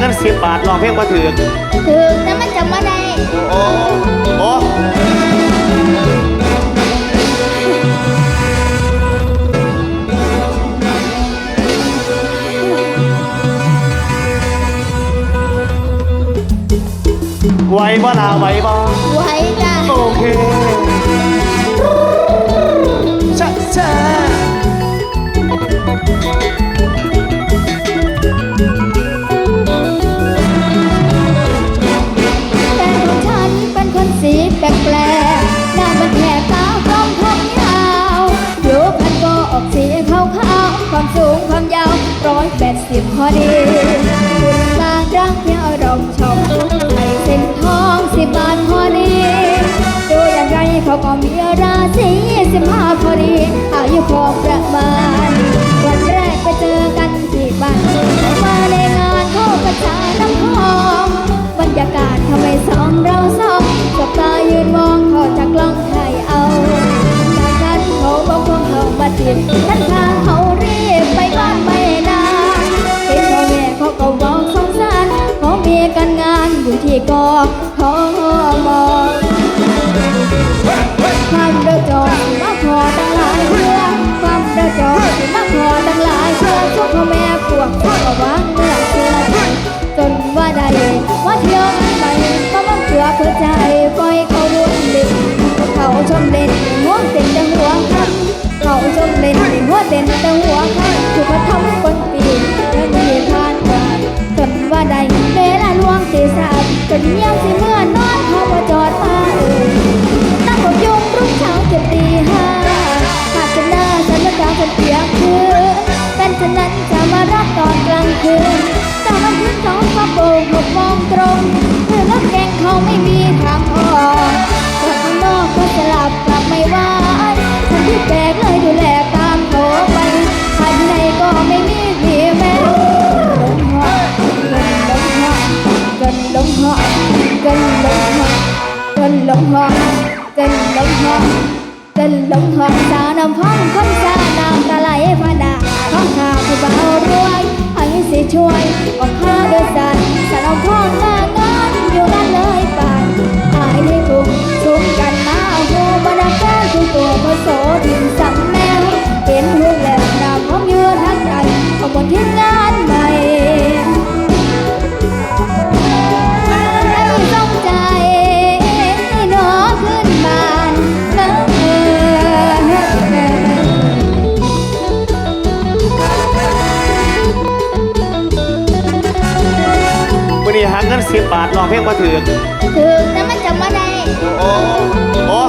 เงินสิบบาทลองเพลงมาถือถึงแต่มันจำมาได้โอ้โอ้ไหวบ่ลาไหวบ่ไว้จ้าโอเค อกสีขาวๆความสูงความยาวร้อยแปดสิบพอดีคุณตางรักที่อรองชมให้เส้นทองสิบบาทพอดีดูอย่างไรเขาก็มีราศีสิบห้าพอดีอายุครบานอที่กอความเดือดร้อนมาพอตั้งหลายเรื่อความเดือดร้อนมาพอตั้งหลายเรื่องทุกพ่อแม่พวกเขาก็วางเนื้อเชื่อจนว่าใดว่าเที่ยวไปก็บังเกือเพื่อใจปล่อยเขาวนเล่นเขาชมเล่นหัวเต้นแต่หัวคันเขาชมเล่นหัวเต้นแต่หัวคัน องฟ้าโปร่งหกโมงตรงเพื่อรถแกงเขาไม่มีทางออกกลับข้างนอกก็สลับกลับไม่ไหวฉันที่แปลกเลยดูแลตามเขาไปภายในก็ไม่มีวีแววลงหอกันลงหอกันลงหอกันลงหอกันลงหองกันลงหองสาวนำพองคนสาว เงินสิบบาทลองเพลงมาถือ ถือแต่มันจำไม่ได้ โอ้โอ้